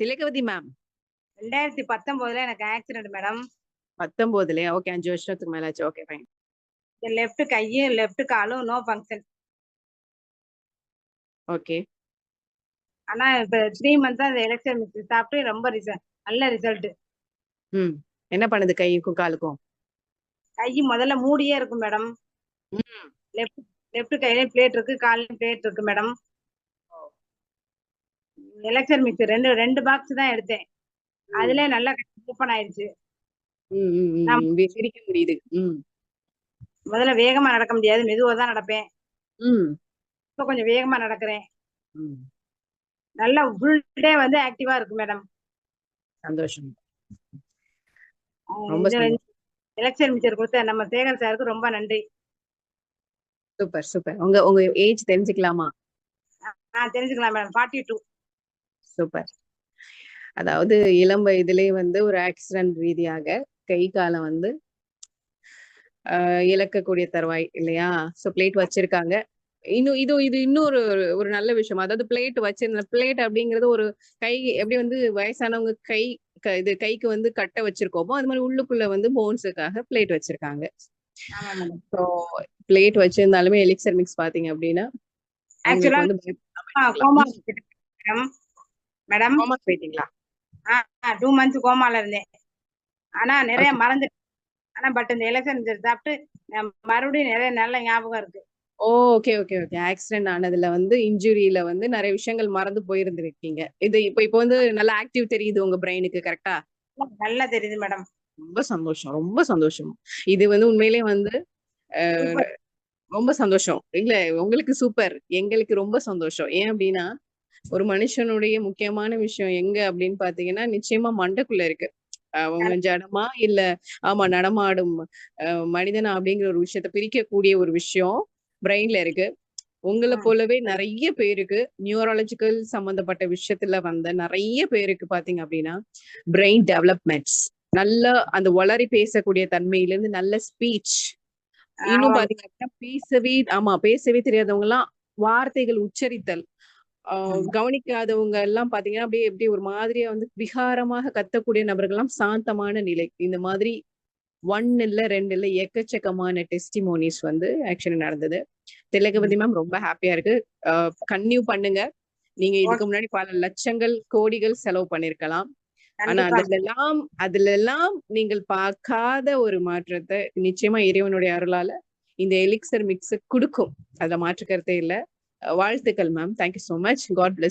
Thilagavathi ma'am. 2019ல எனக்கு accident madam. 19லயா? Okay 5 வருஷத்துக்கு மேல ஆச்சு. Okay fine. லெஃப்ட் கையும், லெஃப்ட் காலும் நோ ஃபங்ஷன். ஓகே. ஆனா இப்ப 3 மந்த்தா அந்த மிக்ஸர் சாப்பிட்டு ரொம்ப ரிச நல்ல ரிசல்ட். ம். என்ன பண்ணுது கைக்கும், காலுக்கும்? கை முதல்ல மூடியே இருக்கும் மேடம். ம். லெஃப்ட் லெஃப்ட் கையிலயும் பிளேட் இருக்கு, கால்லயும் பிளேட் இருக்கு மேடம். எலக்ட்ரல் மிக்ஸர் 2 2 பாக்ஸ் தான் எடுத்தேன். அதிலே நல்லா ஓப்பன் ஆயிடுச்சு. சிரிக்க முடியுது. முதல்ல வேகமா நடக்க முடியாது. மெதுவா தான் நடப்பேன். இப்ப கொஞ்சம் வேகமா நடக்கிறேன். நல்லா ஃபுல் டே வந்து ஆக்டிவா இருக்கு மேடம். சந்தோஷம். எலக்ட்ரல் மிக்ஸர் குடுத்த நம்ம சேகர் சாருக்கு ரொம்ப நன்றி. Super, super. உங்க உங்க ஏஜ் தெரிஞ்சுக்கலாமா? ஆ தெரிஞ்சுக்கலாம் மேடம். 42. சூப்பர். அதாவது இளம் வயதிலே வந்து ஒரு ஆக்சிடென்ட் ரீதியாக கை, கால வந்து இழக்கக்கூடிய தருவாய் இல்லையா? ஸோ பிளேட் வச்சிருக்காங்க. இன்னும் இது இது இன்னொரு ஒரு நல்ல விஷயம். அதாவது பிளேட் வச்சிருந்த பிளேட் அப்படிங்கிறது ஒரு கை எப்படி வந்து வயசானவங்க கை இது கைக்கு வந்து கட்ட வச்சிருக்கோமோ, அது மாரி உள்ளுக்குள்ள வந்து போன்ஸுக்காக பிளேட் வச்சிருக்காங்க. ஸோ பிளேட் வச்சிருந்தாலுமே எலிக்சர் மிக்ஸ் பார்த்தீங்க அப்படின்னா, மேடம். போயிட்டீங்களா? ஆ 2 மந்த்ஸ் கோமால இருந்தேன். ஆனா நெறைய. மறந்து ஆனா பட் இந்த மிக்ஸர் சாப்பிட்டு மறுபடியும் நெறைய நல்ல ஞாபகம் இருக்கு. Okay, okay, okay. ஆக்சிடென்ட் ஆனதுல வந்து இன்ஜுரியில வந்து நெறைய விஷயங்கள் மறந்து போயிருந்திருக்கீங்க. இது இப்ப இப்ப வந்து நல்லா ஆக்டிவ் தெரியுது உங்க பிரெயினுக்கு கரெக்ட்டா? நல்லா தெரியுது மேடம். ரொம்ப சந்தோஷம், ரொம்ப சந்தோஷம். இது வந்து உண்மையிலேயே வந்து. ரொம்ப சந்தோஷம். இல்ல உங்களுக்கு சூப்பர். எங்களுக்கு ரொம்ப சந்தோஷம். ஏன் அப்டின்னா, ஒரு மனுஷனுடைய முக்கியமான விஷயம் எங்க அப்படின்னு பார்த்தீங்கன்னா, நிச்சயமா மண்டைக்குள்ள இருக்கு. அவங்க ஜடமா இல்ல ஆமா நடமாடும் மனிதனா அப்படிங்கிற ஒரு விஷயத்த பிரிக்கக்கூடிய ஒரு விஷயம் பிரெயின்ல இருக்கு. உங்கள. போலவே நெறைய பேருக்கு நியூராலஜிக்கல் சம்மந்தப்பட்ட விஷயத்துல வந்த நெறைய பேருக்கு பார்த்தீங்க அப்படின்னா, பிரெயின் டெவலப்மெண்ட்ஸ் நல்ல அந்த ஒளறி பேசக்கூடிய தன்மையிலிருந்து நல்ல ஸ்பீச் இன்னும் அப்படின்னா, பேசவே ஆமா பேசவே தெரியாதவங்கலாம் வார்த்தைகள் உச்சரித்தல். கவனிக்காதவங்க எல்லாம் பார்த்தீங்கன்னா, அப்படியே எப்படி ஒரு மாதிரியா வந்து விகாரமாக கத்தக்கூடிய நபர்கள்லாம் சாந்தமான நிலை. இந்த மாதிரி 1 இல்ல 2 இல்ல எக்கச்சக்கமான டெஸ்டிமோனிஸ் வந்து ஆக்சுவலி நடந்தது. திலகவதி ம். மேம் ரொம்ப ஹேப்பியா இருக்கு. அ கன்டின்யூ பண்ணுங்க. நீங்க இதுக்கு. முன்னாடி பல லட்சங்கள், கோடிகள் செலவு பண்ணியிருக்கலாம். ஆனா கண்டிப்பா. அதிலெல்லாம் அதிலெல்லாம் நீங்கள் பார்க்காத ஒரு மாற்றத்த நிச்சயமா இறைவனுடைய அருளால இந்த எலிக்சர் மிக்ஸ் குடுக்கும். அதுல மாற்று கருத்தே இல்ல. அ வாழ்த்துக்கள் ma'am. Thank you so much. God bless